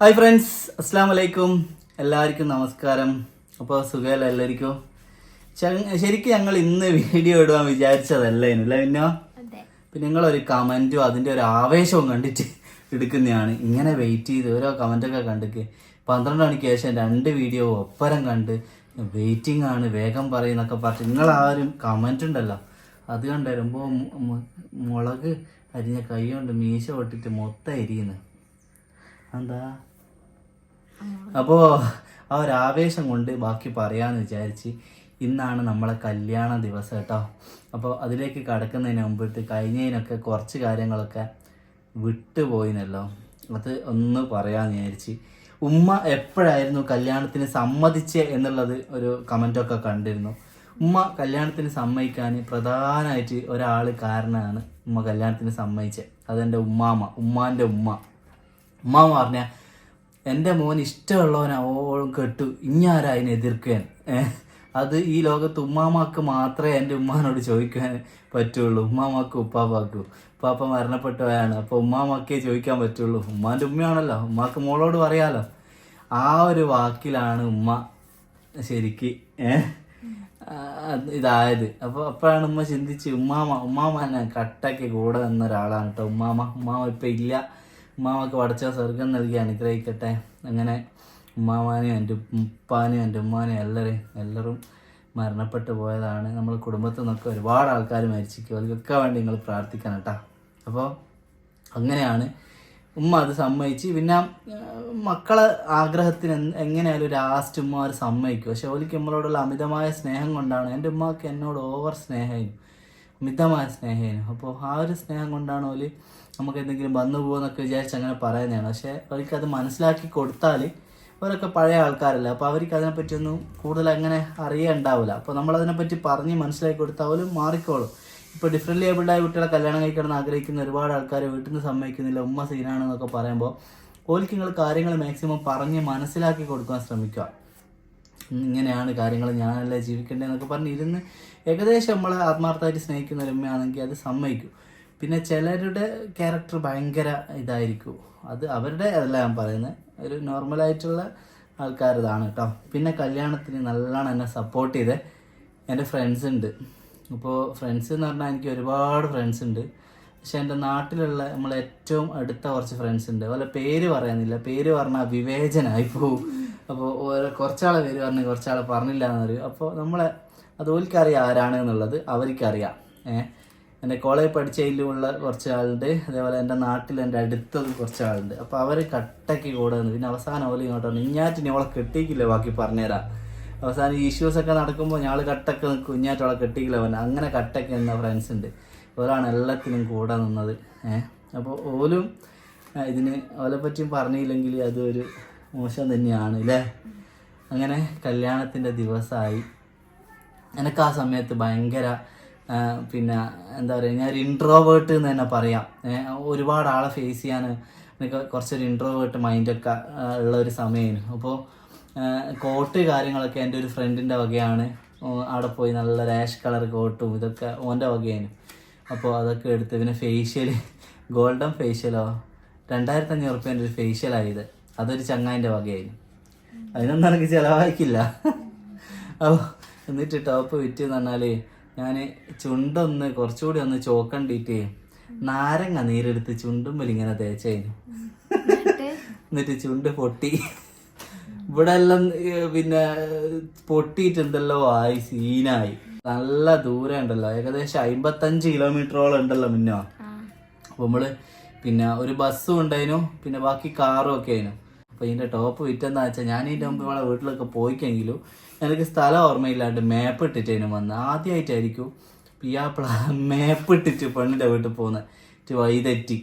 Hi friends അസ്സാം വലൈക്കും എല്ലാവർക്കും നമസ്കാരം. അപ്പോൾ സുഖമല്ല എല്ലാവർക്കും? ശരിക്കും ഞങ്ങൾ ഇന്ന് വീഡിയോ ഇടുവാൻ വിചാരിച്ചതല്ല അല്ലേ പിന്നെ? പിന്നെ നിങ്ങളൊരു കമന്റും അതിന്റെ ഒരു ആവേശവും കണ്ടിട്ട് എടുക്കുന്നതാണ്. ഇങ്ങനെ വെയിറ്റ് ചെയ്ത് ഓരോ കമന്റൊക്കെ കണ്ടിട്ട് പന്ത്രണ്ട് മണിക്ക് ശേഷം രണ്ട് വീഡിയോ ഒപ്പരം കണ്ട് വെയിറ്റിംഗ് ആണ് വേഗം പറയുന്നൊക്കെ പറഞ്ഞിട്ട് നിങ്ങളാരും കമന്റ് ഉണ്ടല്ലോ. അത് കണ്ട് വരുമ്പോൾ മുളക് അരിഞ്ഞ കൈ കൊണ്ട് മീശ പൊട്ടിട്ട് മൊത്തം എരിയുന്നു. എന്താ? അപ്പോൾ ആ ഒരു ആവേശം കൊണ്ട് ബാക്കി പറയാമെന്ന് വിചാരിച്ച് ഇന്നാണ് നമ്മളെ കല്യാണ ദിവസം കേട്ടോ. അപ്പോൾ അതിലേക്ക് കടക്കുന്നതിന് മുമ്പിട്ട് കഴിഞ്ഞതിനൊക്കെ കുറച്ച് കാര്യങ്ങളൊക്കെ വിട്ടുപോയിന്നല്ലോ. അത് ഒന്ന് പറയാമെന്ന് വിചാരിച്ച്. ഉമ്മ എപ്പോഴായിരുന്നു കല്യാണത്തിന് സമ്മതിച്ചേ എന്നുള്ളത് ഒരു കമന്റൊക്കെ കണ്ടിരുന്നു. ഉമ്മ കല്യാണത്തിന് സമ്മതിക്കാൻ പ്രധാനമായിട്ട് ഒരാൾ കാരണമാണ് ഉമ്മ കല്യാണത്തിന് സമ്മതിച്ചത് അതെന്റെ ഉമ്മാമ്മ ഉമ്മാന്റെ ഉമ്മ. ഉമ്മാമ്മ പറഞ്ഞ എന്റെ മോൻ ഇഷ്ടമുള്ളവനെ ഓളും കെട്ടു. ഇഞ്ഞാരാ അതിനെ എതിർക്കാൻ? അത് ഈ ലോകത്ത് ഉമ്മാമാക്ക് മാത്രമേ എന്റെ ഉമ്മാനോട് ചോദിക്കാൻ പറ്റുള്ളൂ. ഉമ്മാമാക്കും ഉപ്പാപ്പാക്കും. ഉപ്പാപ്പ മരണപ്പെട്ടവയാണ് അപ്പോൾ ഉമ്മാമാക്കേ ചോദിക്കാൻ പറ്റുള്ളൂ. ഉമ്മാന്റെ ഉമ്മയാണല്ലോ. ഉമ്മാക്ക് മോളോട് പറയാലോ. ആ ഒരു വാക്കിലാണ് ഉമ്മ ശരിക്ക് ഇതായത്. അപ്പോൾ അപ്പോഴാണ് ഉമ്മ ചിന്തിച്ച് ഉമ്മാമ ഉമ്മാമ കട്ടയ്ക്ക് കൂടെ നിന്ന ഒരാളാണ് കേട്ടോ ഉമ്മാമ. ഉമ്മാമ ഇപ്പം ഇല്ല. ഉമ്മാമക്ക് പഠിച്ച സ്വർഗം നൽകി അനുഗ്രഹിക്കട്ടെ. അങ്ങനെ ഉമ്മാമാനെയും എന്റെ ഉപ്പാനെയും എന്റെ ഉമ്മാനെയും എല്ലാവരെയും എല്ലാവരും മരണപ്പെട്ടു പോയതാണ്. നമ്മൾ കുടുംബത്തിൽ നിന്നൊക്കെ ഒരുപാട് ആൾക്കാർ മരിച്ചിരിക്കും. അവർക്കൊക്കെ വേണ്ടി നിങ്ങൾ പ്രാർത്ഥിക്കണം കേട്ടോ. അപ്പോൾ അങ്ങനെയാണ് ഉമ്മ അത് സമ്മതിച്ച്. പിന്നെ മക്കളെ ആഗ്രഹത്തിന് എങ്ങനെയായാലും ലാസ്റ്റ് ഉമ്മ അവർ സമ്മതിക്കും. പക്ഷെ ഓലിക്ക് നമ്മളോടുള്ള അമിതമായ സ്നേഹം കൊണ്ടാണ്. എന്റെ ഉമ്മക്ക് എന്നോട് ഓവർ സ്നേഹമായിരുന്നു അമിതമായ സ്നേഹമായിരുന്നു അപ്പോൾ ആ ഒരു സ്നേഹം കൊണ്ടാണ് ഓൽ നമുക്ക് എന്തെങ്കിലും വന്നു പോകുമെന്നൊക്കെ വിചാരിച്ച് അങ്ങനെ പറയുന്നതാണ്. പക്ഷേ അവർക്ക് അത് മനസ്സിലാക്കി കൊടുത്താൽ അവരൊക്കെ പഴയ ആൾക്കാരല്ല. അപ്പോൾ അവർക്ക് അതിനെപ്പറ്റിയൊന്നും കൂടുതൽ അങ്ങനെ അറിയുണ്ടാവില്ല അപ്പോൾ നമ്മളതിനെപ്പറ്റി പറഞ്ഞ് മനസ്സിലാക്കി കൊടുത്താൽ അവരും മാറിക്കോളും. ഇപ്പോൾ ഡിഫറെന്റ് ഏബിൾഡായ കുട്ടികളെ കല്യാണം കഴിക്കണം ആഗ്രഹിക്കുന്ന ഒരുപാട് ആൾക്കാർ വീട്ടിൽ നിന്ന് സമ്മതിക്കുന്നില്ല. ഉമ്മ സീനാണെന്നൊക്കെ പറയുമ്പോൾ ഓൽക്ക് നിങ്ങൾ കാര്യങ്ങൾ മാക്സിമം പറഞ്ഞ് മനസ്സിലാക്കി കൊടുക്കാൻ ശ്രമിക്കുക. ഇങ്ങനെയാണ് കാര്യങ്ങൾ ഞാനല്ലേ ജീവിക്കേണ്ടതെന്നൊക്കെ പറഞ്ഞ് ഇരുന്ന് ഏകദേശം നമ്മളെ ആത്മാർത്ഥമായിട്ട് സ്നേഹിക്കുന്ന ഒരു ഉമ്മയാണെങ്കിൽ അത് സമ്മതിക്കും. പിന്നെ ചിലരുടെ ക്യാരക്ടർ ഭയങ്കര ഇതായിരിക്കും. അത് അവരുടെ അല്ല ഞാൻ പറയുന്നത് ഒരു നോർമലായിട്ടുള്ള ആൾക്കാർ ഇതാണ് കേട്ടോ പിന്നെ കല്യാണത്തിന് നല്ലോണം എന്നെ സപ്പോർട്ട് ചെയ്ത്. എന്റെ ഫ്രണ്ട്സ് ഉണ്ട് ഇപ്പോൾ ഫ്രണ്ട്സ് എന്ന് പറഞ്ഞാൽ എനിക്ക് ഒരുപാട് ഫ്രണ്ട്സ് ഉണ്ട് പക്ഷെ എന്റെ നാട്ടിലുള്ള നമ്മൾ ഏറ്റവും അടുത്ത കുറച്ച് ഫ്രണ്ട്സ് ഉണ്ട് അതുപോലെ പേര് പറയാനില്ല. പേര് പറഞ്ഞാൽ വിവേചനമായി പോവും. അപ്പോൾ ഓരോ കുറച്ചാളെ പേര് പറഞ്ഞ് കുറച്ചാളെ പറഞ്ഞില്ല എന്നറിയും അപ്പോൾ നമ്മളെ അത് ആരാണ് എന്നുള്ളത്. അവർക്കറിയാം ഏഹ്? എന്റെ കോളേജ് പഠിച്ചതിലുള്ള കുറച്ച് ആളുണ്ട് അതേപോലെ എന്റെ നാട്ടിൽ എന്റെ അടുത്തത് കുറച്ച് ആളുണ്ട് അപ്പോൾ അവർ കട്ടയ്ക്ക് കൂടെ പിന്നെ അവസാനം ഓല ഇങ്ങോട്ട് പറഞ്ഞു ഇഞ്ഞാറ്റിന് അവളെ കെട്ടിക്കില്ല? ബാക്കി പറഞ്ഞുതരാം അവസാനം ഈ ഇഷ്യൂസ് ഒക്കെ നടക്കുമ്പോൾ ഞങ്ങൾ കട്ടക്ക് നിൽക്കും. ഇഞ്ഞാറ്റ് അവളെ കെട്ടിക്കില്ല? പറഞ്ഞു. അങ്ങനെ കട്ടയ്ക്ക് നിന്ന ഫ്രണ്ട്സ് ഉണ്ട്. ഇവരാണ് എല്ലാത്തിനും കൂടെ നിന്നത്. ഏഹ് അപ്പോൾ ഓലും ഇതിന് ഓലെ പറ്റിയും പറഞ്ഞില്ലെങ്കിൽ അതൊരു മോശം തന്നെയാണ് അല്ലേ അങ്ങനെ കല്യാണത്തിന്റെ ദിവസമായി എനിക്ക് ആ സമയത്ത് ഭയങ്കര പിന്നെ എന്താ പറയുക ഞാൻ ഒരു ഇൻട്രോവേർട്ട് എന്ന് തന്നെ പറയാം. ഒരുപാട് ആളെ ഫേസ് ചെയ്യാൻ എനിക്ക് കുറച്ചൊരു ഇൻട്രോവേർട്ട് മൈൻഡൊക്കെ ഉള്ള ഒരു സമയമായിരുന്നു. അപ്പോൾ കോട്ട് കാര്യങ്ങളൊക്കെ എന്റെ ഒരു ഫ്രണ്ടിന്റെ വകയാണ്. അവിടെ പോയി നല്ല രാഷ് കളർ കോട്ടും ഇതൊക്കെ ഓന്റെ വകയാണ് അപ്പോൾ അതൊക്കെ എടുത്ത് പിന്നെ ഫേഷ്യൽ ഗോൾഡൻ ഫേഷ്യലോ രണ്ടായിരത്തി അഞ്ഞൂറ് റുപ്യേന്റെ ഒരു ഫേഷ്യലായത് അതൊരു ചങ്ങായിന്റെ വകയായിരുന്നു. അതിനൊന്നും എനിക്ക് ചിലവാക്കില്ല അപ്പോൾ എന്നിട്ട് ടോപ്പ് വിറ്റ് എന്ന് പറഞ്ഞാൽ ഞാൻ ചുണ്ടൊന്ന് കുറച്ചുകൂടി ഒന്ന് ചോക്കണ്ടിട്ട് നാരങ്ങ നീരെടുത്ത് ചുണ്ടുമ്പൽ ഇങ്ങനെ തേച്ചായിരുന്നു എന്നിട്ട്? ചുണ്ട് പൊട്ടി. ഇവിടെ എല്ലാം പിന്നെ പൊട്ടിയിട്ടുണ്ടല്ലോ ആയി സീനായി. നല്ല ദൂരം ഉണ്ടല്ലോ. ഏകദേശം അമ്പത്തഞ്ച് കിലോമീറ്ററോളം ഉണ്ടല്ലോ മുന്നോ. അപ്പൊ നമ്മൾ പിന്നെ ഒരു ബസ്സും ഉണ്ടായിരുന്നു പിന്നെ ബാക്കി കാറും ഒക്കെ ആയിരുന്നു അപ്പോൾ ഇതിന്റെ ടോപ്പ് വിറ്റെന്ന് വെച്ചാൽ ഞാൻ ഇതിന്റെ മുമ്പ് ഇവിടെ വീട്ടിലൊക്കെ പോയിക്കെങ്കിലും എനിക്ക് സ്ഥലം ഓർമ്മയില്ലാണ്ട് മാപ്പ് ഇട്ടിട്ട് അതിന് വന്ന്. ആദ്യമായിട്ടായിരിക്കും പിയാപ്പിള മാപ്പ് ഇട്ടിട്ട് പെണ്ണിന്റെ വീട്ടിൽ പോകുന്നത് വഴി തെറ്റി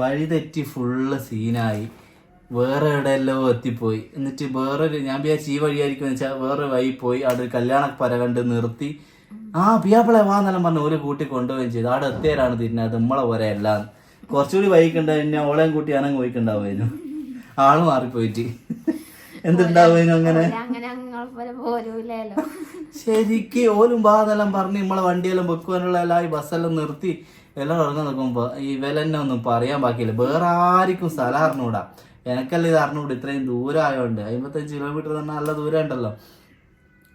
വഴി ഫുള്ള് സീനായി വേറെ എവിടെയല്ലോ എത്തിപ്പോയി. എന്നിട്ട് വേറൊരു ഞാൻ വിചാരിച്ചു ഈ വഴിയായിരിക്കും വെച്ചാൽ വേറെ വഴി പോയി. അവിടെ ഒരു കല്യാണ പര കണ്ട് നിർത്തി. ആ പിയാപ്പിളെ വാന്നെല്ലാം പറഞ്ഞ് ഒരു കൂട്ടി കൊണ്ടുപോവുകയും ചെയ്തു. അവിടെ എത്തിയാലാണ് തിരിഞ്ഞത്. നമ്മളെ പോലെ അല്ല കുറച്ചുകൂടി വൈകിക്കണ്ട എന്നെ ഓളെയും കൂട്ടി ആണെങ്കിൽ പോയിക്കുണ്ടാവുമായിരുന്നു. ആൾ മാറിപ്പോയിട്ട്. എന്തുണ്ടാവും അങ്ങനെ? ശരിക്ക് ഓലും ബാധെല്ലാം പറഞ്ഞ് നമ്മളെ വണ്ടിയെല്ലാം വെക്കുവാനുള്ള എല്ലാം ഈ ബസ്സെല്ലാം നിർത്തി എല്ലാം ഇറങ്ങാൻ നോക്കുമ്പോ ഈ വില തന്നെ ഒന്നും പറയാൻ ബാക്കിയില്ല. വേറെ ആർക്കും സ്ഥലം അറിഞ്ഞൂടാ. എനക്കല്ല ഇത് അറിഞ്ഞൂട്? ഇത്രയും ദൂരം ആയതുകൊണ്ട് അമ്പത്തഞ്ച് കിലോമീറ്റർ തന്നെ നല്ല ദൂരം ഉണ്ടല്ലോ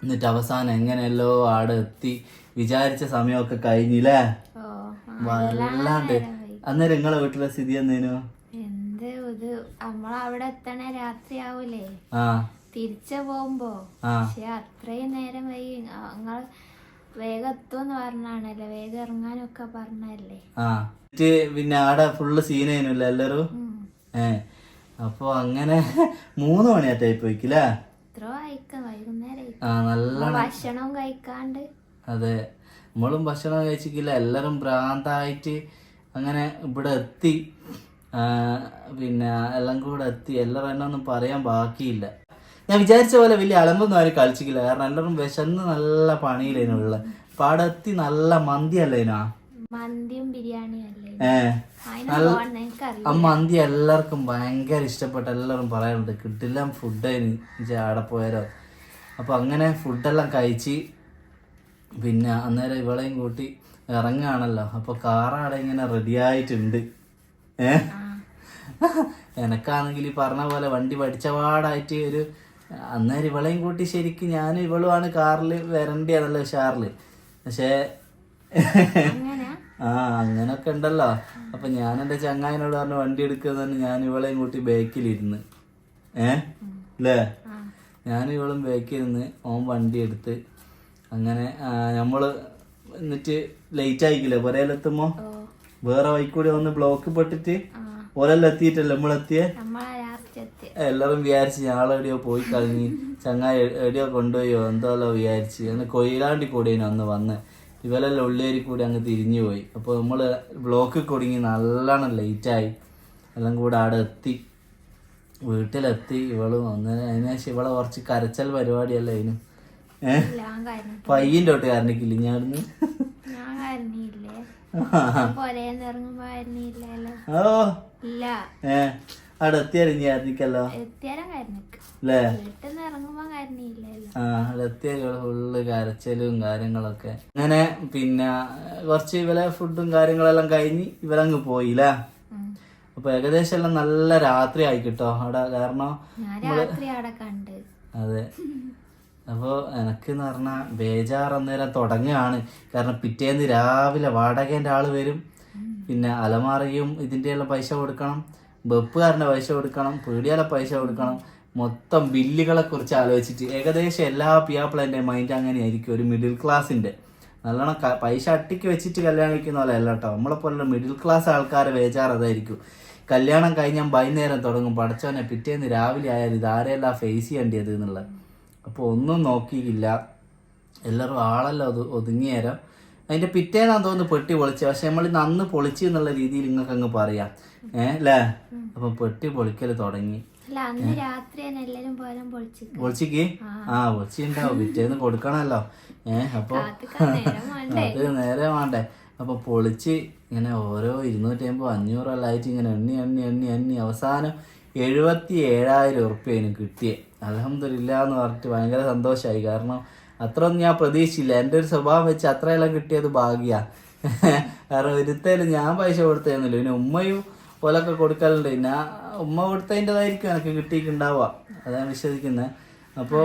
എന്നിട്ട് അവസാനം എങ്ങനെയല്ലോ ആടെ എത്തി. വിചാരിച്ച സമയമൊക്കെ കഴിഞ്ഞില്ലേ? വല്ലാണ്ട്. അന്നേരം നിങ്ങളെ വീട്ടിലെ സ്ഥിതി എന്നേനു ഇത് നമ്മളവിടെ എത്തണ രാത്രിയാവൂലേ? തിരിച്ചു പോകുമ്പോ. പക്ഷെ അത്രയും നേരം വൈകി നിങ്ങൾ വേഗം എത്തുമെന്ന് പറഞ്ഞാണല്ലേ. വേഗം ഇറങ്ങാനൊക്കെ പറഞ്ഞല്ലേ? പിന്നെ ആടെ ഫുള്ള് സീനേനുല്ല എല്ലാരും. ഏ. അപ്പൊ അങ്ങനെ മൂന്ന് മണിയാ പോയിക്കില്ലേ വയ്ക്കില്ലേ ഭക്ഷണവും കഴിക്കാണ്ട്? അതെ. നമ്മളും ഭക്ഷണം കഴിച്ചിട്ടില്ല എല്ലാരും ഭ്രാന്തായിട്ട് അങ്ങനെ ഇവിടെ എത്തി. പിന്നെ എല്ലാം കൂടെ എത്തി. എല്ലാവരും എന്നെ ഒന്നും പറയാൻ ബാക്കിയില്ല. ഞാൻ വിചാരിച്ച പോലെ വലിയ അളമ്പൊന്നും ആരും കളിച്ചിക്കില്ല. കാരണം എല്ലാവരും വിശന്ന് നല്ല പണിയില്ലേനു പാടത്തി നല്ല മന്തി അല്ലേനാ മന്തിയും ബിരിയാണിയും ആ മന്തി എല്ലാവർക്കും ഭയങ്കര ഇഷ്ടപ്പെട്ട എല്ലാവരും പറയാറുണ്ട്. കിട്ടില്ല ഫുഡ് ആടെ പോയാലോ. അപ്പൊ അങ്ങനെ ഫുഡെല്ലാം കഴിച്ച് പിന്നെ അന്നേരം ഇവളെയും കൂട്ടി ഇറങ്ങുകയാണല്ലോ. അപ്പൊ കാറാടെ ഇങ്ങനെ റെഡി ആയിട്ടുണ്ട്. ഏ? എനക്കാണെങ്കിൽ ഈ പറഞ്ഞ പോലെ വണ്ടി പഠിച്ചപാടായിട്ട് ഒരു അന്നേരം ഇവളെയും കൂട്ടി ശരിക്കും ഞാനും ഇവളുമാണ് കാറിൽ വരണ്ടിയാണല്ലോ ഷാറിൽ. പക്ഷേ ആ അങ്ങനൊക്കെ ഉണ്ടല്ലോ. അപ്പൊ ഞാൻ എന്റെ ചങ്ങായിനോട് പറഞ്ഞു വണ്ടി എടുക്കുന്നതന്നെ ഞാൻ ഇവളെയും കൂട്ടി ബേക്കിലിരുന്ന്. ഏ? അല്ലേ ഞാനും ഇവളും ബേക്കിലിരുന്ന് ഓൻ വണ്ടി എടുത്ത് അങ്ങനെ നമ്മൾ എന്നിട്ട് ലേറ്റ് ആയിക്കില്ലേ? പുരയിലെത്തുമ്പോ ഓ. വേറെ വൈക്കൂടെ ഒന്ന് ബ്ലോക്ക് പെട്ടിട്ട് ആ. ഓരെല്ലാം എത്തിയിട്ടല്ലേ നമ്മളെത്തിയേ? എല്ലാരും വിചാരിച്ച് ഞങ്ങൾ എവിടെയോ പോയി കളഞ്ഞ് ചങ്ങായി എവിടെയോ കൊണ്ടുപോയോ എന്തോല്ലോ വിചാരിച്ച്. അന്ന് കൊയിലാണ്ടി കൂടിയാണ് അന്ന് വന്ന്. ഇവരെല്ലാം ഉള്ളേരി കൂടി അങ്ങ് തിരിഞ്ഞു പോയി. അപ്പോൾ നമ്മൾ ബ്ലോക്ക് കുടുങ്ങി നല്ലോണം ലേറ്റായി എല്ലാം കൂടെ അവിടെ എത്തി. വീട്ടിലെത്തി. ഇവൾ വന്ന് അതിനുശേഷം ഇവളെ കുറച്ച് കരച്ചൽ പരിപാടിയല്ല അതിന്. ഏഹ് ഞാൻ പയ്യന്റെ തൊട്ട് കാരണിക്കില്ല ഞാനിന്ന് ഓ. അവിടെ അല്ലേ ഫുള്ള് കരച്ചലും കാര്യങ്ങളൊക്കെ. അങ്ങനെ പിന്നെ കുറച്ച് ഇവലെ ഫുഡും കാര്യങ്ങളെല്ലാം കഴിഞ്ഞ് ഇവരങ്ങ് പോയില്ല. അപ്പൊ ഏകദേശം എല്ലാം നല്ല രാത്രി ആയിക്കിട്ടോ കിട്ടോ. അവിടെ കാരണം അതെ. അപ്പോൾ എനിക്ക് എന്ന് പറഞ്ഞാൽ ബേജാർ അന്നേരം തുടങ്ങുകയാണ് കാരണം പിറ്റേന്ന് രാവിലെ വാടകേന്റെ ആൾ വരും. പിന്നെ അലമാറയും ഇതിന്റെയുള്ള പൈസ കൊടുക്കണം. വെപ്പുകാരന്റെ പൈസ കൊടുക്കണം. പീടിയാലെ പൈസ കൊടുക്കണം. മൊത്തം ബില്ലുകളെ കുറിച്ച് ആലോചിച്ചിട്ട് ഏകദേശം എല്ലാ പിയാപ്പിളന്റെ മൈൻഡ് അങ്ങനെയായിരിക്കും ഒരു മിഡിൽ ക്ലാസ്സിന്റെ നല്ലോണം പൈസ അട്ടിക്ക് വെച്ചിട്ട് കല്യാണം കഴിക്കുന്ന പോലെ അല്ല കേട്ടോ നമ്മളെ പോലുള്ള മിഡിൽ ക്ലാസ് ആൾക്കാരെ ബേജാർ അതായിരിക്കും. കല്യാണം കഴിഞ്ഞാൽ വൈകുന്നേരം തുടങ്ങും. പഠിച്ചോനെ പിറ്റേന്ന് രാവിലെ ആയാലും ഇത് ആരെയല്ല ഫേസ് ചെയ്യേണ്ടത് എന്നുള്ളത്. അപ്പോൾ ഒന്നും നോക്കിയില്ല. എല്ലാവരും ആളല്ല അത് ഒതുങ്ങിയേരം അതിന്റെ പിറ്റേന്നാന്ന് തോന്നുന്നു പെട്ടി പൊളിച്ച് പക്ഷെ നമ്മൾ അന്ന് പൊളിച്ചു എന്നുള്ള രീതിയിൽ നിങ്ങൾക്ക് അങ്ങ് പറയാം. ഏ അല്ലേ? അപ്പം പെട്ടി പൊളിക്കൽ തുടങ്ങി. പൊളിച്ചിക്ക്? ആ. പൊളിച്ചിണ്ടാവും പിറ്റേന്ന് കൊടുക്കണല്ലോ ഏ അപ്പൊ അത് നേരെ വേണ്ടേ. അപ്പൊ പൊളിച്ച് ഇങ്ങനെ ഓരോ ഇരുന്നൂറ്റി അമ്പത് അഞ്ഞൂറെല്ലാം ആയിട്ട് ഇങ്ങനെ എണ്ണി എണ്ണി എണ്ണി എണ്ണി. അവസാനം എഴുപത്തി ഏഴായിരം ഉറുപ്പ്യ എനിക്ക് കിട്ടിയേ. അലഹമില്ല എന്ന് പറഞ്ഞിട്ട് ഭയങ്കര സന്തോഷമായി കാരണം അത്രയൊന്നും ഞാൻ പ്രതീക്ഷിച്ചില്ല. എന്റെ ഒരു സ്വഭാവം വെച്ച് അത്രയെല്ലാം കിട്ടിയത് ഭാഗ്യ. കാരണം ഒരുത്തേലും ഞാൻ പൈസ കൊടുത്തതെന്നില്ല. പിന്നെ ഉമ്മയും പോലൊക്കെ കൊടുക്കലുണ്ട് പിന്നെ ഉമ്മ കൊടുത്തതിന്റെതായിരിക്കും എനിക്ക് കിട്ടിയിട്ടുണ്ടാവുക. അതാണ് വിശ്വസിക്കുന്നത് അപ്പോൾ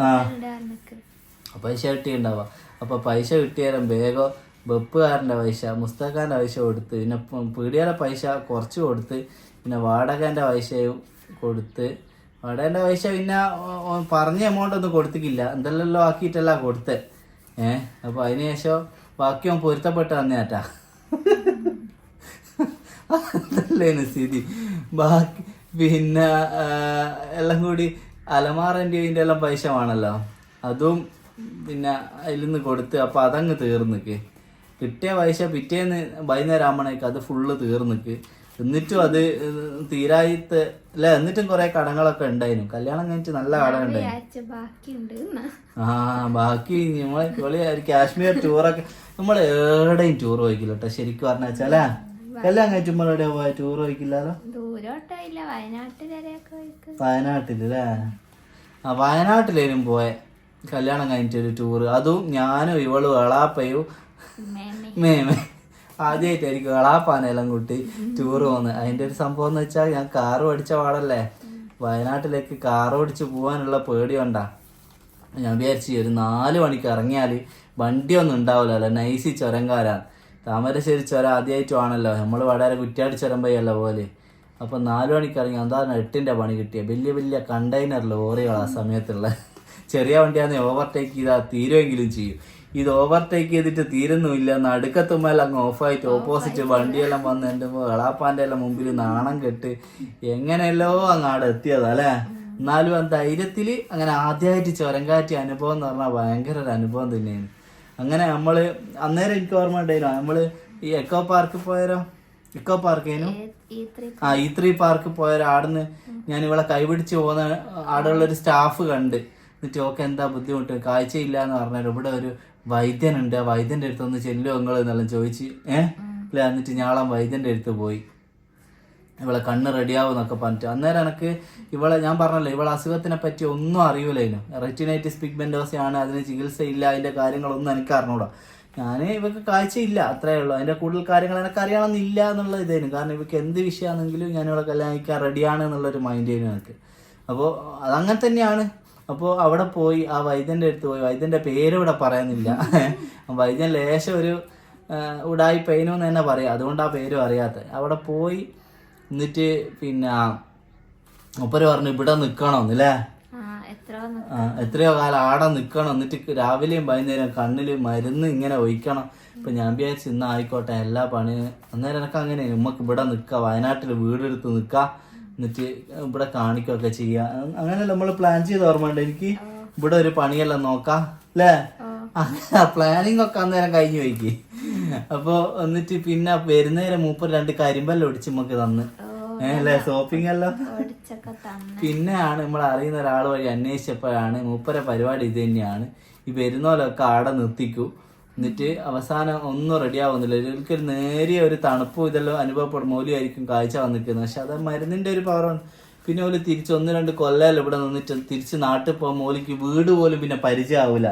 ആ പൈസ കിട്ടിയിട്ടുണ്ടാവുക. അപ്പോൾ പൈസ കിട്ടിയാലും വേഗം വെപ്പുകാരന്റെ പൈസ മുസ്തഖാന്റെ പൈസ കൊടുത്ത് പിന്നെ പീടികയുടെ പൈസ കുറച്ച് കൊടുത്ത് പിന്നെ വാടകേന്റെ പൈസയും കൊടുത്ത് വാടകേന്റെ പൈസ പിന്നെ പറഞ്ഞ എമൗണ്ട് ഒന്നും കൊടുത്തിക്കില്ല എന്തെല്ലാം ആക്കിയിട്ടല്ല കൊടുത്തത് ഏ അപ്പോൾ അതിന് ശേഷം ബാക്കി അവൻ പൊരുത്തപ്പെട്ട് തന്നേറ്റാ അതല്ലേന്ന് സ്ഥിതി. ബാക്കി പിന്നെ എല്ലാം കൂടി അലമാറിന്റെ എല്ലാം പൈസ വേണമല്ലോ അതും പിന്നെ അതിൽ നിന്ന് കൊടുത്ത് അപ്പോൾ അതങ്ങ് തീർന്നിക്ക്. കിട്ടിയ പൈസ പിറ്റേന്ന് വൈകുന്നേരം ആകുമ്പോഴേക്ക് അത് ഫുള്ള് തീർന്നിക്ക്. എന്നിട്ടും അത് തീരായിട്ട് അല്ല എന്നിട്ടും കുറെ കടങ്ങളൊക്കെ ഉണ്ടായിരുന്നു. കല്യാണം കഴിഞ്ഞിട്ട് നല്ല കടം ഉണ്ടായിരുന്നു. ആ ബാക്കി നമ്മളെ കാശ്മീർ ടൂറൊക്കെ നമ്മൾ എവിടെയും ടൂർ പോയിക്കില്ല കേട്ടോ ശരിക്കും പറഞ്ഞ വെച്ചാലേ കല്യാണം കഴിച്ചുമ്പോൾ എവിടെയാ പോയ? ടൂർ പോയിക്കില്ലല്ലോ വയനാട്ടിലല്ലേ ആ വയനാട്ടിലേനും പോയ. കല്യാണം കഴിഞ്ഞിട്ട് ഒരു ടൂറ്. അതും ഞാനും ഇവളും എളാപ്പയും മേമേ ആദ്യമായിട്ടായിരിക്കും എളാപ്പാനെല്ലാം കൂട്ടി ടൂർ പോകുന്നത് അതിന്റെ ഒരു സംഭവം എന്ന് വെച്ചാൽ ഞാൻ കാർ ഓടിച്ച പാടല്ലേ? വയനാട്ടിലേക്ക് കാർ ഓടിച്ച് പോകാനുള്ള പേടി കൊണ്ടാ. ഞാൻ വിചാരിച്ചു ഒരു നാല് മണിക്ക് ഇറങ്ങിയാൽ വണ്ടിയൊന്നും ഉണ്ടാവില്ലല്ലോ നൈസി ചുരംകാരാണ് താമരശ്ശേരി ചുരം ആദ്യമായിട്ടുമാണല്ലോ നമ്മൾ വളരെ കുറ്റിയാട്ട് ചുരം പോയല്ല പോലെ അപ്പം നാല് മണിക്ക് ഇറങ്ങി എന്താണ് എട്ടിന്റെ പണി കിട്ടിയ. വലിയ വലിയ കണ്ടെയ്നർ ലോറികൾ ആ സമയത്തുള്ള. ചെറിയ വണ്ടിയാണെന്ന് ഓവർടേക്ക് ചെയ്താൽ തീരുമെങ്കിലും ചെയ്യും. ഇത് ഓവർടേക്ക് ചെയ്തിട്ട് തീരുന്നുമില്ല. നടുക്കത്തുമ്പോൾ അങ്ങ് ഓഫായിട്ട് ഓപ്പോസിറ്റ് വണ്ടിയെല്ലാം വന്ന്. എന്റെ എളാപ്പാന്റെ എല്ലാം മുമ്പിൽ നാണം കെട്ട് എങ്ങനെയല്ലോ അങ്ങാട് എത്തിയതല്ലേ എന്നാലും ആ ധൈര്യത്തിൽ അങ്ങനെ ആദ്യമായിട്ട് ചുരം കാറ്റിയ അനുഭവം എന്ന് പറഞ്ഞാൽ ഭയങ്കര ഒരു അനുഭവം തന്നെയാണ്. അങ്ങനെ നമ്മൾ അന്നേരം എനിക്ക് ഓർമ്മ ഉണ്ടായിരുന്നു. നമ്മൾ ഈ എക്കോ പാർക്ക് പോയാലോ എക്കോ പാർക്കേനു ആ ഈ ത്രീ പാർക്ക് പോയാൽ ആടുന്ന് ഞാൻ ഇവളെ കൈപിടിച്ച് പോകുന്ന ആടുള്ള ഒരു സ്റ്റാഫ് കണ്ട്. എന്നിട്ട് ഓക്കെ എന്താ ബുദ്ധിമുട്ട്? കാഴ്ചയില്ല എന്ന് പറഞ്ഞാൽ ഇവിടെ ഒരു വൈദ്യനുണ്ട്. ആ വൈദ്യന്റെ അടുത്ത് ഒന്ന് ചെല്ലുമോ നിങ്ങൾ എന്നെല്ലാം ചോദിച്ച് ഏഹ് ഇല്ല എന്നിട്ട് ഞാളാൻ വൈദ്യന്റെ അടുത്ത് പോയി. ഇവളെ കണ്ണ് റെഡിയാവും എന്നൊക്കെ പറഞ്ഞിട്ട്. അന്നേരം എനിക്ക് ഇവളെ ഞാൻ പറഞ്ഞല്ലോ ഇവളെ അസുഖത്തിനെ പറ്റി ഒന്നും അറിയൂലേനു റെറ്റിനൈറ്റിസ് പിഗ്മെന്റോസി ആണ് അതിന് ചികിത്സയില്ല അതിന്റെ കാര്യങ്ങളൊന്നും എനിക്ക് അറിഞ്ഞൂടാ. ഞാൻ ഇവക്ക് കാഴ്ചയില്ല അത്രേ ഉള്ളൂ. അതിന്റെ കൂടുതൽ കാര്യങ്ങൾ എനിക്ക് അറിയണമെന്നില്ല എന്നുള്ള ഇതേനു കാരണം ഇവക്ക് എന്ത് വിഷയമാണെങ്കിലും ഞാൻ ഇവളെ കല്യാണിക്കാൻ റെഡിയാണ് എന്നുള്ളൊരു മൈൻഡ് ചെയ്യുന്നു എനിക്ക്. അപ്പോൾ അതങ്ങനെ തന്നെയാണ്. അപ്പോൾ അവിടെ പോയി ആ വൈദ്യന്റെ അടുത്ത് പോയി. വൈദ്യന്റെ പേര് ഇവിടെ പറയുന്നില്ല. വൈദ്യൻ ലേശം ഒരു ഉടായി പെയിനു എന്ന് തന്നെ പറയാം. അതുകൊണ്ട് ആ പേരും അറിയാത്ത. അവിടെ പോയി എന്നിട്ട് പിന്നെ ഒപ്പര് പറഞ്ഞു ഇവിടെ നിൽക്കണം ആ, എത്രയോ കാലം ആടെ നിൽക്കണം. എന്നിട്ട് രാവിലെയും വൈകുന്നേരം കണ്ണിൽ മരുന്ന് ഇങ്ങനെ ഒഴിക്കണം. ഇപ്പൊ ഞാൻ വിചാരിച്ചു ഇന്ന് ആയിക്കോട്ടെ എല്ലാ പണി അന്നേരം എനിക്ക് അങ്ങനെ നമുക്ക് ഇവിടെ നിൽക്കുക വയനാട്ടിൽ വീടെടുത്ത് നിൽക്കാം. എന്നിട്ട് ഇവിടെ കാണിക്കുകയൊക്കെ ചെയ്യാം. അങ്ങനെ നമ്മൾ പ്ലാൻ ചെയ്ത് ഓർമ്മയുണ്ട്. എനിക്ക് ഇവിടെ ഒരു പണിയെല്ലാം നോക്കാം അല്ലേ? പ്ലാനിങ് ഒക്കെ അന്നേരം കഴിഞ്ഞു പോയിക്ക്. അപ്പൊ എന്നിട്ട് പിന്നെ വരുന്നേരം മൂപ്പർ രണ്ട് കരിമ്പെല്ലാം ഒടിച്ച് നമുക്ക് തന്ന്. ഏഹ് അല്ലേ? ഷോപ്പിംഗ് എല്ലാം. പിന്നെയാണ് നമ്മൾ അറിയുന്ന ഒരാൾ വഴി അന്വേഷിച്ചപ്പോഴാണ് മൂപ്പരെ പരിപാടി ഇത് തന്നെയാണ്. ഈ വരുന്നോലൊക്കെ ആടെ നിർത്തിക്കൂ. എന്നിട്ട് അവസാനം ഒന്നും റെഡി ആവുന്നില്ല. ഒരിക്കൽ നേരിയ ഒരു തണുപ്പും ഇതെല്ലാം അനുഭവപ്പെടും. മൂലിയായിരിക്കും കാഴ്ച വന്നിരിക്കുന്നത്. പക്ഷെ അത് മരുന്നിന്റെ ഒരു പവറാണ് പിന്നെ ഓൽ തിരിച്ച് ഒന്ന് രണ്ട് കൊല്ലമല്ലോ ഇവിടെ നിന്നിട്ട് തിരിച്ച് നാട്ടിൽ പോകുമ്പോൾ മോലിക്ക് വീട് പോലും പിന്നെ പരിചയമാവില്ല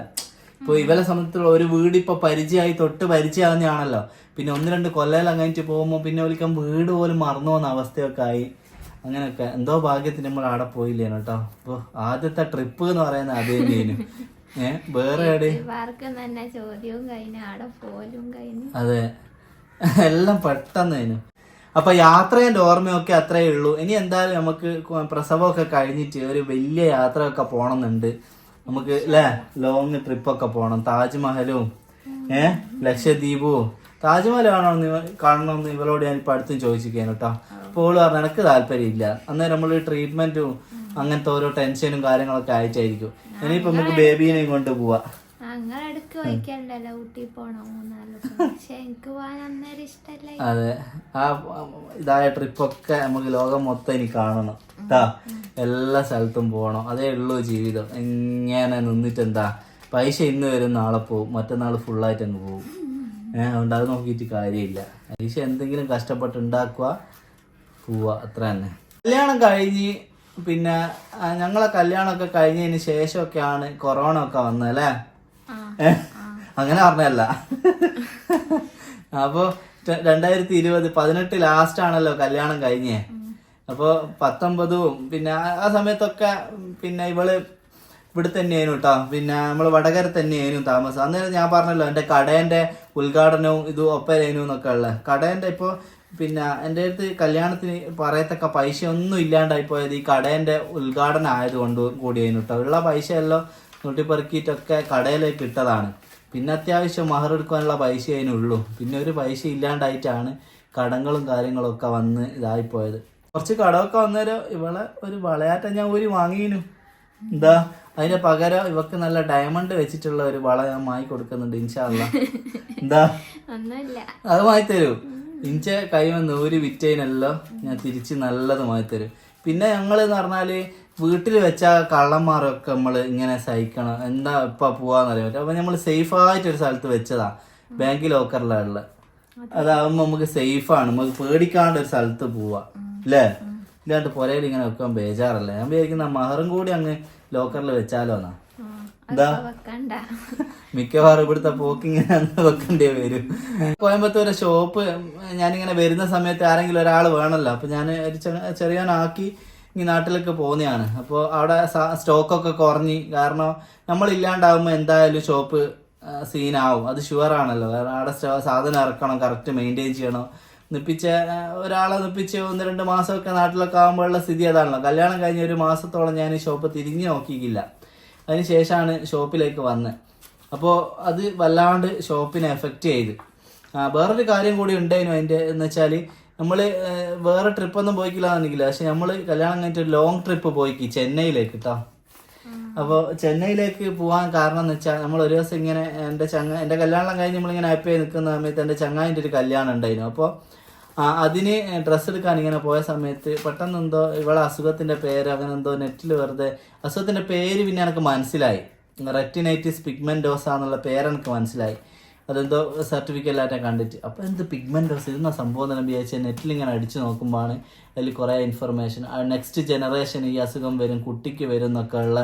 ഇപ്പൊ ഇവരെ സംബന്ധിച്ചുള്ള ഒരു വീട് ഇപ്പൊ പരിചയമായി തൊട്ട് പരിചയമാവുന്നതാണല്ലോ പിന്നെ ഒന്ന് രണ്ട് കൊല്ലം അങ്ങായിട്ട് പോകുമ്പോൾ പിന്നെ ഓലിക്കാൻ വീട് പോലും മറന്നു പോകുന്ന അവസ്ഥയൊക്കെ ആയി. അങ്ങനെയൊക്കെ. എന്തോ ഭാഗ്യത്തിന് നമ്മൾ അവിടെ പോയില്ലേനു കേട്ടോ. അപ്പോൾ ആദ്യത്തെ ട്രിപ്പ് എന്ന് പറയുന്നത് അത് തന്നെയായിരുന്നു വേറെ എവിടെ തന്നെ ചോദ്യവും കഴിഞ്ഞു ആടെ പോലും കഴിഞ്ഞു. അതെ. എല്ലാം പെട്ടെന്നേനു. അപ്പൊ യാത്രേന്റെ ഓർമ്മയൊക്കെ അത്രേ ഉള്ളൂ. ഇനി എന്തായാലും നമുക്ക് പ്രസവമൊക്കെ കഴിഞ്ഞിട്ട് ഒരു വലിയ യാത്രയൊക്കെ പോണമെന്നുണ്ട് നമുക്ക് അല്ലേ ലോങ് ട്രിപ്പൊക്കെ പോകണം താജ്മഹലും ഏഹ് ലക്ഷദ്വീപും. താജ്മഹൽ കാണണമെന്ന് കാണണമെന്ന് ഇവളോട് ഞാൻ ഇപ്പൊ അടുത്തും ചോദിച്ചിരിക്കാൻ കേട്ടോ. അപ്പോൾ ഓൾ പറഞ്ഞു എനിക്ക് താല്പര്യമില്ല. അന്നേരം നമ്മൾ ട്രീറ്റ്മെന്റും അങ്ങനത്തെ ഓരോ ടെൻഷനും കാര്യങ്ങളൊക്കെ ആയിട്ടായിരിക്കും. ഇനിയിപ്പോ നമുക്ക് ബേബീനെയും കൊണ്ട് പോവാ. അതെ. ആ ഇതായ ട്രിപ്പൊക്കെ നമുക്ക് ലോകം മൊത്തം ഇനി കാണണം. കേട്ടാ എല്ലാ സ്ഥലത്തും പോകണം അതേ ഉള്ളൂ ജീവിതം. ഇങ്ങനെ നിന്നിട്ട് എന്താ പൈസ ഇന്ന് വരും നാളെ പോവും. മറ്റന്നാൾ ഫുള്ളായിട്ട് അങ്ങ് പോവും. ഏഹ് അതുകൊണ്ട് അത് നോക്കിയിട്ട് കാര്യമില്ല. പൈസ എന്തെങ്കിലും കഷ്ടപ്പെട്ട് ഉണ്ടാക്കുക പോവുക അത്ര തന്നെ കല്യാണം കഴിഞ്ഞ് പിന്നെ ഞങ്ങളെ കല്യാണമൊക്കെ കഴിഞ്ഞതിന് ശേഷമൊക്കെയാണ് കൊറോണ ഒക്കെ വന്നത് അല്ലേ? അങ്ങനെ പറഞ്ഞല്ല അപ്പൊ ര- രണ്ടായിരത്തി ഇരുപത് പതിനെട്ട് ലാസ്റ്റ് ആണല്ലോ കല്യാണം കഴിഞ്ഞേ. അപ്പൊ പത്തൊമ്പതും പിന്നെ ആ- സമയത്തൊക്കെ പിന്നെ ഇവൾ ഇവിടെ തന്നെയായിരുന്നു കേട്ടോ. പിന്നെ നമ്മൾ വടകര തന്നെയായിരുന്നു താമസം. അന്നേരം ഞാൻ പറഞ്ഞല്ലോ എന്റെ കടേന്റെ ഉദ്ഘാടനവും ഇതും ഒപ്പരായിരുന്നു എന്നൊക്കെ ഉള്ള കടേന്റെ ഇപ്പൊ പിന്നെ എന്റെ അടുത്ത് കല്യാണത്തിന് പറയത്തക്ക പൈസ ഒന്നും ഇല്ലാണ്ടായി പോയത് ഈ കടേന്റെ ഉദ്ഘാടനം ആയതുകൊണ്ട് കൂടി കേട്ടോ ഉള്ള പൈസ എല്ലാം നൂട്ടിപ്പെറുക്കിയിട്ടൊക്കെ കടയിലേക്ക് ഇട്ടതാണ് പിന്നെ അത്യാവശ്യം മഹർ എടുക്കാനുള്ള പൈസ അതിനുള്ളൂ. പിന്നെ ഒരു പൈസ ഇല്ലാണ്ടായിട്ടാണ് കടങ്ങളും കാര്യങ്ങളും ഒക്കെ വന്ന് ഇതായി ഇതായിപ്പോയത് കുറച്ച് കടമൊക്കെ വന്നേരം ഇവളെ ഒരു വളയാട്ടം ഞാൻ ഊരി വാങ്ങിയിരുന്നു എന്താ? അതിന്റെ പകരം ഇവക്ക് നല്ല ഡയമണ്ട് വെച്ചിട്ടുള്ള ഒരു വള ഞാൻ വാങ്ങി കൊടുക്കുന്നുണ്ട് ഇൻഷാല്ല എന്താ? അത് വാങ്ങി അത് വാങ്ങിത്തരൂ കൈ വന്ന് ഒരു വിറ്റൈനെല്ലാം ഞാൻ തിരിച്ച് നല്ലത് മാറ്റിത്തരും. പിന്നെ ഞങ്ങൾ എന്ന് പറഞ്ഞാൽ വീട്ടിൽ വെച്ച കള്ളന്മാരൊക്കെ നമ്മൾ ഇങ്ങനെ സഹിക്കണം. എന്താ ഇപ്പൊ പോവാന്നറിയാൻ പറ്റും അപ്പൊ നമ്മൾ സേഫ് ആയിട്ട് ഒരു സ്ഥലത്ത് വെച്ചതാ. ബാങ്ക് ലോക്കറിലാണ് അതാവുമ്പോ നമുക്ക് സേഫ് ആണ് നമുക്ക് പേടിക്കാണ്ട് ഒരു സ്ഥലത്ത് പോവാ. അല്ലേ ഇല്ലാണ്ട് പുരയിൽ ഇങ്ങനെ വെക്കാൻ ബേജാറല്ലേ? ഞാൻ വിചാരിക്കുന്ന മഹറും കൂടി അങ്ങ് ലോക്കറിൽ വെച്ചാലോ എന്നാ ആ എന്താ? മിക്കവാറും ഇവിടുത്തെ പോക്കിങ്ങനെ വെക്കണ്ടേ വരും. കോയമ്പത്തൂരെ ഷോപ്പ് ഞാനിങ്ങനെ വരുന്ന സമയത്ത് ആരെങ്കിലും ഒരാൾ വേണമല്ലോ അപ്പൊ ഞാൻ ഒരു ചെ- ചെറിയവനാക്കി ഈ നാട്ടിലേക്ക് പോകുന്നതാണ് അപ്പോൾ അവിടെ സ്റ്റോക്കൊക്കെ കുറഞ്ഞ് കാരണം നമ്മൾ ഇല്ലാണ്ടാവുമ്പോൾ എന്തായാലും ഷോപ്പ് സീനാവും അത് ഷുവർ ആണല്ലോ. കാരണം അവിടെ സാധനം ഇറക്കണം കറക്റ്റ് മെയിന്റെയിൻ ചെയ്യണം. നിപ്പിച്ച ഒരാളെ നിപ്പിച്ച് ഒന്ന് രണ്ട് മാസമൊക്കെ നാട്ടിലൊക്കെ ആകുമ്പോഴുള്ള സ്ഥിതി അതാണല്ലോ. കല്യാണം കഴിഞ്ഞ ഒരു മാസത്തോളം ഞാൻ ഈ ഷോപ്പ് തിരിഞ്ഞു നോക്കിയില്ല. അതിന് ശേഷമാണ് ഷോപ്പിലേക്ക് വന്നത് അപ്പോൾ അത് വല്ലാണ്ട് ഷോപ്പിനെ എഫക്റ്റ് ചെയ്ത്. വേറൊരു കാര്യം കൂടി ഉണ്ടായിരുന്നു അതിന്റെ എന്ന് വെച്ചാൽ നമ്മൾ വേറെ ട്രിപ്പൊന്നും പോയിക്കില്ല എന്നെങ്കിൽ പക്ഷെ നമ്മൾ കല്യാണം കഴിഞ്ഞിട്ട് ലോങ് ട്രിപ്പ് പോയിക്ക് ചെന്നൈയിലേക്ക് കേട്ടോ അപ്പോൾ ചെന്നൈയിലേക്ക് പോകാൻ കാരണം എന്ന് വെച്ചാൽ നമ്മൾ ഒരു ദിവസം ഇങ്ങനെ എന്റെ ചങ്ങ എന്റെ കല്യാണം കഴിഞ്ഞ് നമ്മളിങ്ങനെ ആപ്പ് ആയി നിൽക്കുന്ന സമയത്ത് എന്റെ ചങ്ങായിന്റെ ഒരു കല്യാണം ഉണ്ടായിരുന്നു. അപ്പോൾ അതിന് ഡ്രസ്സ് എടുക്കാൻ ഇങ്ങനെ പോയ സമയത്ത് പെട്ടെന്ന് എന്തോ ഇവളെ അസുഖത്തിന്റെ പേര് അങ്ങനെ എന്തോ നെറ്റിൽ വെറുതെ അസുഖത്തിന്റെ പേര് പിന്നെ എനിക്ക് മനസ്സിലായി. റെറ്റിനൈറ്റിസ് പിഗ്മെന്റോസ എന്നുള്ള പേര് എനിക്ക് മനസ്സിലായി. അതെന്തോ സർട്ടിഫിക്കറ്റിലായിട്ട് കണ്ടിട്ട്. അപ്പോൾ എന്ത് പിഗ്മെന്റോസ് ഇതെന്ന സംഭവം തന്നെ വിചാരിച്ച നെറ്റിൽ ഇങ്ങനെ അടിച്ചു നോക്കുമ്പോഴാണ് അതിൽ കുറേ ഇൻഫർമേഷൻ നെക്സ്റ്റ് ജനറേഷൻ ഈ അസുഖം വരും കുട്ടിക്ക് വരും എന്നൊക്കെ ഉള്ള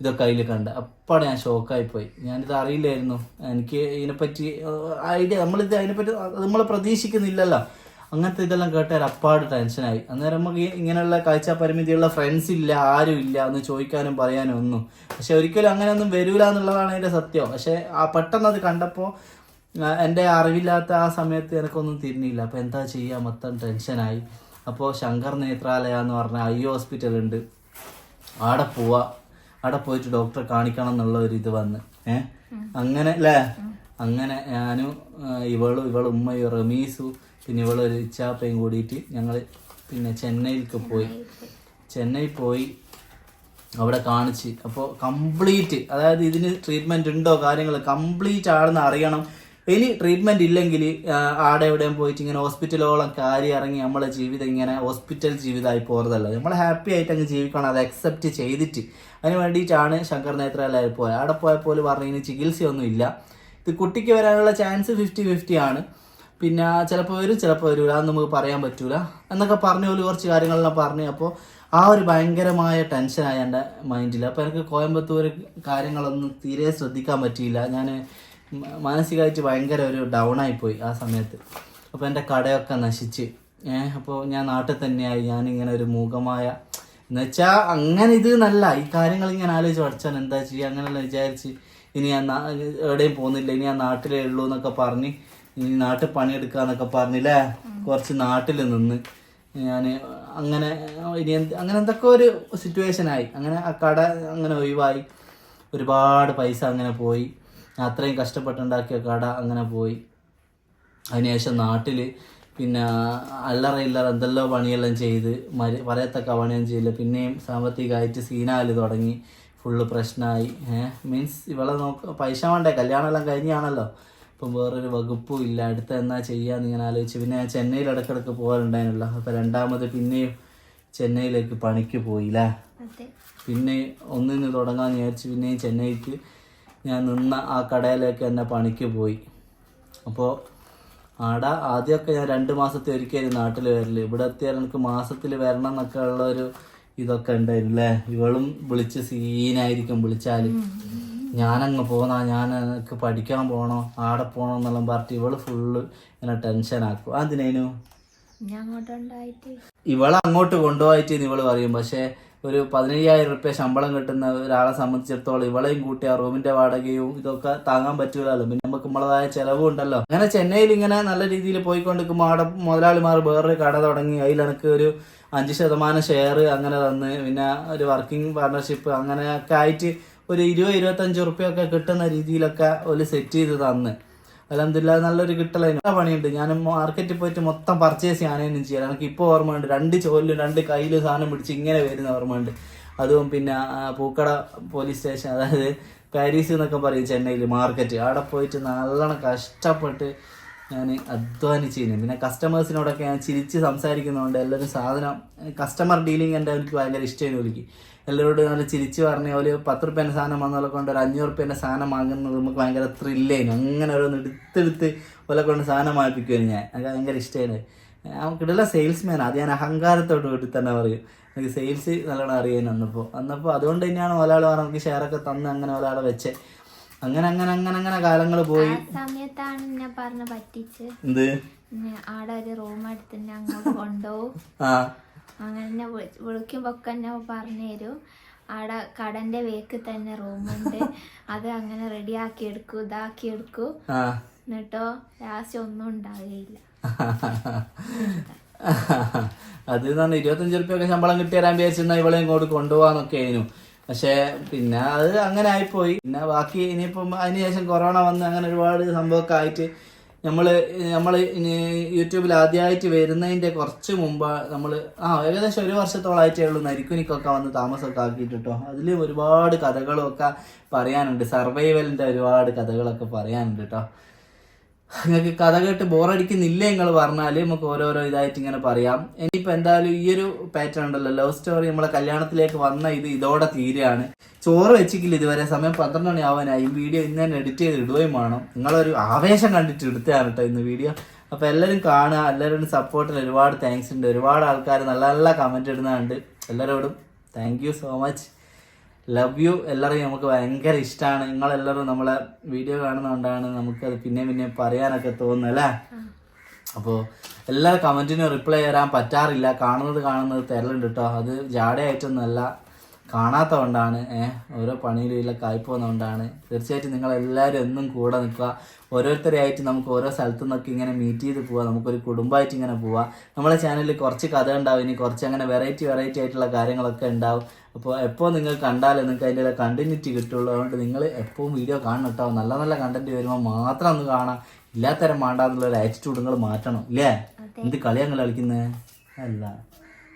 ഇതൊക്കെ അതിൽ കണ്ട്. അപ്പാണ് ഞാൻ ഷോക്കായി പോയി. ഞാനിത് അറിയില്ലായിരുന്നു. എനിക്ക് ഇതിനെപ്പറ്റി ഐഡിയ നമ്മളിത് അതിനെപ്പറ്റി നമ്മൾ പ്രതീക്ഷിക്കുന്നില്ലല്ലോ. അങ്ങനത്തെ ഇതെല്ലാം കേട്ടാൽ അപ്പാട് ടെൻഷനായി അന്നേരം നമുക്ക് ഇങ്ങനെയുള്ള കാഴ്ച പരിമിതിയുള്ള ഫ്രണ്ട്സ് ഇല്ല ആരും ഇല്ല എന്ന് ചോദിക്കാനും പറയാനും ഒന്നും. പക്ഷെ ഒരിക്കലും അങ്ങനെയൊന്നും വരൂല എന്നുള്ളതാണ് അതിന്റെ സത്യം. പക്ഷെ ആ പെട്ടെന്ന് അത് കണ്ടപ്പോൾ എന്റെ അറിവില്ലാത്ത ആ സമയത്ത് എനിക്കൊന്നും തിരിഞ്ഞില്ല. അപ്പോൾ എന്താ ചെയ്യുക മൊത്തം ടെൻഷനായി അപ്പോൾ ശങ്കർ നേത്രാലയ എന്ന് പറഞ്ഞ ഐ ഹോസ്പിറ്റൽ ഉണ്ട്. ആടെ പോവാ. അവിടെ പോയിട്ട് ഡോക്ടറെ കാണിക്കണം എന്നുള്ള ഒരു ഇത് വന്ന്. ഏഹ് അങ്ങനെ അല്ലേ അങ്ങനെ ഞാനും ഇവളും ഇവളും ഉമ്മയും റമീസു പിന്നെ ഇവളൊരു ഇച്ചാപ്പയും കൂടിയിട്ട് ഞങ്ങൾ പിന്നെ ചെന്നൈയിലേക്ക് പോയി. ചെന്നൈ പോയി അവിടെ കാണിച്ച്. അപ്പോൾ കംപ്ലീറ്റ് അതായത് ഇതിന് ട്രീറ്റ്മെന്റ് ഉണ്ടോ കാര്യങ്ങൾ കംപ്ലീറ്റ് ആണെന്ന് അറിയണം. ഇനി ട്രീറ്റ്മെന്റ് ഇല്ലെങ്കിൽ ആടെ എവിടെയും പോയിട്ട് ഇങ്ങനെ ഹോസ്പിറ്റലോളം കാര്യം ഇറങ്ങി നമ്മളെ ജീവിതം ഇങ്ങനെ ഹോസ്പിറ്റൽ ജീവിതമായി പോകുന്നതല്ല നമ്മൾ ഹാപ്പി ആയിട്ട് അങ്ങ് ജീവിക്കണം. അത് അക്സെപ്റ്റ് ചെയ്തിട്ട്. അതിന് വേണ്ടിയിട്ടാണ് ശങ്കർ നേത്രാലയം പോയത്. അവിടെ പോയപ്പോൾ പറഞ്ഞു കഴിഞ്ഞാൽ ചികിത്സയൊന്നും ഇല്ല ഇത് കുട്ടിക്ക് വരാനുള്ള ചാൻസ് ഫിഫ്റ്റി ഫിഫ്റ്റി ആണ്. പിന്നെ ചിലപ്പോൾ വരും ചിലപ്പോൾ വരില്ല അത് നമുക്ക് പറയാൻ പറ്റൂല. എന്നൊക്കെ പറഞ്ഞു പോലെ കുറച്ച് കാര്യങ്ങളെല്ലാം പറഞ്ഞു അപ്പോൾ ആ ഒരു ഭയങ്കരമായ ടെൻഷനായി എന്റെ മൈൻഡിൽ അപ്പോൾ എനിക്ക് കോയമ്പത്തൂർ കാര്യങ്ങളൊന്നും തീരെ ശ്രദ്ധിക്കാൻ പറ്റിയില്ല. ഞാൻ മാനസികമായിട്ട് ഭയങ്കര ഒരു ഡൗൺ ആയിപ്പോയി ആ സമയത്ത്. അപ്പോൾ എന്റെ കടയൊക്കെ നശിച്ച്. ഏഹ് അപ്പോൾ ഞാൻ നാട്ടിൽ തന്നെയായി. ഞാനിങ്ങനെ ഒരു മൂകമായ എന്നുവെച്ചാൽ അങ്ങനെ ഇത് നല്ല ഈ കാര്യങ്ങൾ ഇങ്ങനെ ആലോചിച്ച് പഠിച്ചാൽ എന്താ ചെയ്യുക അങ്ങനെയുള്ള വിചാരിച്ച് ഇനി ഞാൻ എവിടെയും പോകുന്നില്ല. ഇനി ഞാൻ നാട്ടിലേ ഉള്ളൂ എന്നൊക്കെ പറഞ്ഞ് ഇനി നാട്ടിൽ പണിയെടുക്കാന്നൊക്കെ പറഞ്ഞില്ലേ? കുറച്ച് നാട്ടിൽ നിന്ന് ഞാൻ അങ്ങനെ ഇനി അങ്ങനെ എന്തൊക്കെ ഒരു സിറ്റുവേഷൻ ആയി. അങ്ങനെ ആ കട അങ്ങനെ ഒഴിവായി. ഒരുപാട് പൈസ അങ്ങനെ പോയി. അത്രയും കഷ്ടപ്പെട്ടുണ്ടാക്കിയ കട അങ്ങനെ പോയി. അതിനുശേഷം നാട്ടിൽ പിന്നെ അല്ലറ ഇല്ലറ എന്തെല്ലോ പണിയെല്ലാം ചെയ്ത് മരി പറയത്തക്ക പണിയും ചെയ്യില്ല പിന്നെയും സാമ്പത്തികമായിട്ട് സീനാല് തുടങ്ങി. ഫുള്ള് പ്രശ്നമായി. ഏഹ് മീൻസ് ഇവളെ നോക്ക പൈസ വേണ്ടേ? കല്യാണമെല്ലാം കഴിഞ്ഞാണല്ലോ ഇപ്പം വേറൊരു വകുപ്പും ഇല്ല. അടുത്ത എന്നാ ചെയ്യാന്ന് ഇങ്ങനെ ആലോചിച്ച്. പിന്നെ ഞാൻ ചെന്നൈയിൽ ഇടക്കിടക്ക് പോകാറുണ്ടായിരുന്നല്ലോ. അപ്പം രണ്ടാമത് പിന്നെയും ചെന്നൈയിലേക്ക് പണിക്ക് പോയില്ലേ? പിന്നെ ഒന്നിന് തുടങ്ങാന്ന് വിചാരിച്ച് പിന്നെയും ചെന്നൈക്ക് ഞാൻ നിന്ന ആ കടയിലേക്ക് എന്നെ പണിക്ക് പോയി. അപ്പോൾ ആടെ ആദ്യമൊക്കെ ഞാൻ രണ്ട് മാസത്തെ ഒരിക്കലും നാട്ടിൽ വരൽ ഇവിടെ എത്തിയാൽ എനിക്ക് മാസത്തിൽ വരണം എന്നൊക്കെ ഉള്ള ഒരു ഇതൊക്കെ ഉണ്ടായിരുന്നില്ലേ ഇവളും വിളിച്ച് സീനായിരിക്കും വിളിച്ചാൽ ഞാനങ്ങ് പോന്നാ ഞാൻ എനിക്ക് പഠിക്കാൻ പോകണോ ആടെ പോകണോ എന്നെല്ലാം പറഞ്ഞിട്ട് ഇവൾ ഫുള്ള് ഇങ്ങനെ ടെൻഷനാക്കും അങ്ങോട്ടുണ്ടായിട്ട് ഇവളെ അങ്ങോട്ട് കൊണ്ടുപോയിട്ട് ഇവൾ പറയും. പക്ഷെ ഒരു പതിനയ്യായിരം റുപ്യ ശമ്പളം കിട്ടുന്ന ഒരാളെ സംബന്ധിച്ചിടത്തോളം ഇവളെയും കൂട്ടി ആ റൂമിന്റെ വാടകയും ഇതൊക്കെ താങ്ങാൻ പറ്റൂലല്ലോ. പിന്നെ നമുക്ക് നമ്മളതായ ചെലവും ഉണ്ടല്ലോ. അങ്ങനെ ചെന്നൈയിൽ ഇങ്ങനെ നല്ല രീതിയിൽ പോയിക്കൊണ്ടിരിക്കുമ്പോൾ അവിടെ മുതലാളിമാർ വേറൊരു കട തുടങ്ങി. അതിൽ എനിക്ക് ഒരു അഞ്ച് ശതമാനം ഷെയർ അങ്ങനെ തന്ന്. പിന്നെ ഒരു വർക്കിംഗ് പാർട്ണർഷിപ്പ് അങ്ങനെയൊക്കെ ആയിട്ട് ഒരു ഇരുപത് ഇരുപത്തഞ്ച് ഉറുപ്പ്യൊക്കെ കിട്ടുന്ന രീതിയിലൊക്കെ ഒരു സെറ്റ് ചെയ്ത് തന്ന്. അലഹമില്ല നല്ലൊരു കിട്ടലായിരുന്നു പണിയുണ്ട്. ഞാൻ മാർക്കറ്റിൽ പോയിട്ട് മൊത്തം പർച്ചേസ് ചെയ്യാനും ചെയ്യാൻ എനിക്ക് ഇപ്പോൾ ഓർമ്മയുണ്ട്. രണ്ട് ചോലിലും രണ്ട് കയ്യിൽ സാധനം പിടിച്ച് ഇങ്ങനെ വരുന്ന ഓർമ്മയുണ്ട്. അതും പിന്നെ പൂക്കട പോലീസ് സ്റ്റേഷൻ അതായത് പാരീസ് എന്നൊക്കെ പറയും ചെന്നൈയിൽ മാർക്കറ്റ് അവിടെ പോയിട്ട് നല്ലോണം കഷ്ടപ്പെട്ട് ഞാൻ അധ്വാനിച്ചിരുന്നു. പിന്നെ കസ്റ്റമേഴ്സിനോടൊക്കെ ഞാൻ ചിരിച്ച് സംസാരിക്കുന്നതുകൊണ്ട് എല്ലാവരും സാധനം കസ്റ്റമർ ഡീലിംഗ് എന്റെ എനിക്ക് ഭയങ്കര ഇഷ്ടമായിരുന്നു എനിക്ക് എല്ലാവരോടും നല്ല ചിരിച്ച് പറഞ്ഞ ഒരു പത്ത് റുപ്യേന്റെ സാധനം വന്നോലെ കൊണ്ട് ഒരു അഞ്ഞൂറ് റുപ്യേന്റെ സാധനം വാങ്ങുന്നത് നമുക്ക് ഭയങ്കര ത്രില്ലേനു അങ്ങനെ ഓരോന്ന് എടുത്തെടുത്ത് ഓലെ കൊണ്ട് സാധനം വാങ്ങിപ്പിക്കുമായിരുന്നു ഞാൻ. എനിക്ക് ഭയങ്കര ഇഷ്ടമായിരുന്നു. കിടല സെയിൽസ്മാൻ അത് ഞാൻ അഹങ്കാരത്തോട് കൂടി തന്നെ പറയും. എനിക്ക് സെയിൽസ് നല്ലോണം അറിയാൻ അന്നപ്പോൾ. അന്നപ്പോൾ അതുകൊണ്ട് തന്നെയാണ് ഒരാൾ പറഞ്ഞ നമുക്ക് ഷെയറൊക്കെ തന്ന് അങ്ങനെ ഒരാളെ വെച്ച്. അങ്ങനെ അങ്ങനെ അങ്ങനെ അങ്ങനെ കാലങ്ങൾ പോയി. സമയത്താണ് എന്നെ പറഞ്ഞ പറ്റിച്ച്. എന്ത്? ആടെ ഒരു റൂം എടുത്ത് അങ്ങോട്ട് കൊണ്ടുപോകും അങ്ങനെ വിളിക്കുമ്പോ ഒക്കെ എന്നെ പറഞ്ഞു തരും. ആടെ കടന്റെ വേക്ക് തന്നെ റൂമുണ്ട്. അത് അങ്ങനെ റെഡിയാക്കി എടുക്കും ഇതാക്കി എടുക്കും. എന്നിട്ടോ ലാസ്റ്റ് ഒന്നും ഉണ്ടാവുകയില്ല അത് ഇരുപത്തഞ്ച് റുപ്യൊക്കെ ശമ്പളം കിട്ടി തരാൻ വിചാരിച്ചിരുന്ന ഇവളെ ഇങ്ങോട്ട് കൊണ്ടുപോകാന്നൊക്കെ ആയിരുന്നു. പക്ഷേ പിന്നെ അത് അങ്ങനെ ആയിപ്പോയി. പിന്നെ ബാക്കി ഇനിയിപ്പം അതിനുശേഷം കൊറോണ വന്ന് അങ്ങനെ ഒരുപാട് സംഭവമൊക്കെ ആയിട്ട് നമ്മൾ നമ്മൾ യൂട്യൂബിൽ ആദ്യമായിട്ട് വരുന്നതിന്റെ കുറച്ച് മുമ്പ് നമ്മൾ ആ ഏകദേശം ഒരു വർഷത്തോളമായിട്ടേ ഉള്ളൂ നരിക്കുനിക്കൊക്കെ വന്ന് താമസമൊക്കെ ആക്കിയിട്ട് കേട്ടോ അതിൽ ഒരുപാട് കഥകളൊക്കെ പറയാനുണ്ട്. സർവൈവലിന്റെ ഒരുപാട് കഥകളൊക്കെ പറയാനുണ്ട് കേട്ടോ നിങ്ങൾക്ക് കഥ കേട്ട് ബോറടിക്കുന്നില്ല നിങ്ങൾ പറഞ്ഞാൽ നമുക്ക് ഓരോരോ ഇതായിട്ട് ഇങ്ങനെ പറയാം. ഇനിയിപ്പോൾ എന്തായാലും ഈ ഒരു പാറ്റേൺ ഉണ്ടല്ലോ ലവ് സ്റ്റോറി നമ്മളെ കല്യാണത്തിലേക്ക് വന്ന ഇത് ഇതോടെ തീരെയാണ് ചോറ് വെച്ചിക്കില്ല ഇതുവരെ സമയം പന്ത്രണ്ട് മണി ആവാനായി വീഡിയോ ഇന്ന് തന്നെ എഡിറ്റ് ചെയ്ത് ഇടുകയും വേണം. നിങ്ങളൊരു ആവേശം കണ്ടിട്ട് എടുത്തതാണ് കേട്ടോ ഇന്ന് വീഡിയോ അപ്പോൾ എല്ലാവരും കാണുക എല്ലാവരും സപ്പോർട്ടിൽ ഒരുപാട് താങ്ക്സ് ഉണ്ട്. ഒരുപാട് ആൾക്കാർ നല്ല നല്ല കമന്റ് ഇടുന്നുണ്ട്. എല്ലാവരോടും thank you so much love you എല്ലാവരെയും നമുക്ക് ഭയങ്കര ഇഷ്ടമാണ് നിങ്ങളെല്ലാവരും നമ്മളെ വീഡിയോ കാണുന്നതുകൊണ്ടാണ് നമുക്കത് പിന്നെ പിന്നെ പറയാനൊക്കെ തോന്നുന്നത് അല്ലേ? അപ്പോൾ എല്ലാ കമന്റിനും റിപ്ലൈ തരാൻ പറ്റാറില്ല. കാണുന്നത് കാണുന്നത് തരലുണ്ട് കേട്ടോ അത് ജാടയായിട്ടൊന്നുമല്ല. കാണാത്തതുകൊണ്ടാണ് ഏഹ് ഓരോ പണിയിലുള്ള കായ്പോകുന്നതുകൊണ്ടാണ് തീർച്ചയായിട്ടും നിങ്ങളെല്ലാവരും എന്നും കൂടെ നിൽക്കുക. ഓരോരുത്തരെയായിട്ട് നമുക്ക് ഓരോ സ്ഥലത്തു നിന്നൊക്കെ ഇങ്ങനെ മീറ്റ് ചെയ്ത് പോവാം. നമുക്കൊരു കുടുംബമായിട്ട് ഇങ്ങനെ പോവാം. നമ്മളെ ചാനലിൽ കുറച്ച് കഥ ഉണ്ടാവും. ഇനി കുറച്ച് അങ്ങനെ വെറൈറ്റി വെറൈറ്റി ആയിട്ടുള്ള കാര്യങ്ങളൊക്കെ ഉണ്ടാവും. അപ്പോൾ എപ്പോൾ നിങ്ങൾ കണ്ടാലേ നിങ്ങൾക്ക് അതിന്റെ കണ്ടിന്യൂറ്റി കിട്ടുള്ളൂ. അതുകൊണ്ട് നിങ്ങൾ എപ്പോഴും വീഡിയോ കാണണം കേട്ടോ നല്ല നല്ല കണ്ടന്റ് വരുമ്പോൾ മാത്രം ഒന്ന് കാണാം. ഇല്ലാത്തരം വേണ്ടാന്നുള്ള ഒരു ആറ്റിറ്റ്യൂഡ് നിങ്ങൾ മാറ്റണം ഇല്ലേ? എന്ത് കളിയാണ് കളിക്കുന്നത് അല്ല.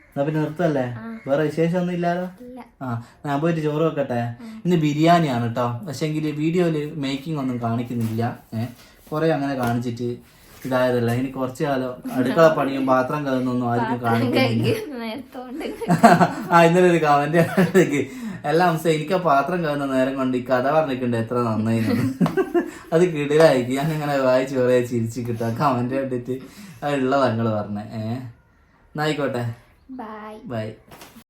എന്നാ പിന്നെ നിർത്തല്ലേ? വേറെ വിശേഷമൊന്നും ഇല്ലാലോ? ഇല്ല. ആ ഞാൻ പോയിട്ട് ചോറ് വെക്കട്ടെ? ഇന്ന് ബിരിയാണിയാണ് കേട്ടോ പക്ഷേ എങ്കിൽ വീഡിയോയിൽ മേക്കിംഗ് ഒന്നും കാണിക്കുന്നില്ല. ഏഹ് കുറേ അങ്ങനെ കാണിച്ചിട്ട്. ഇതായതല്ല. ഇനി കുറച്ചു കാലം അടുക്കള പണിയും പാത്രം കഴുകുന്നൊന്നും ആർക്കും കാണിക്കുന്നില്ല. ആ ഇന്നലെ ഒരു കമന്റ് എല്ലാം അംശം എനിക്ക് ആ പാത്രം കഴുകുന്ന നേരം കൊണ്ട് ഈ കഥ പറഞ്ഞിട്ടുണ്ട്. എത്ര നന്നായി. അത് കിടിലായിരിക്കും. ഞാൻ ഇങ്ങനെ വായിച്ച് കുറേ ചിരിച്ചു കിട്ടാം. കമന്റ് കണ്ടിട്ട് ഉള്ള തങ്ങൾ പറഞ്ഞേ. ഏഹ് എന്നായിക്കോട്ടെ ബൈ ബൈ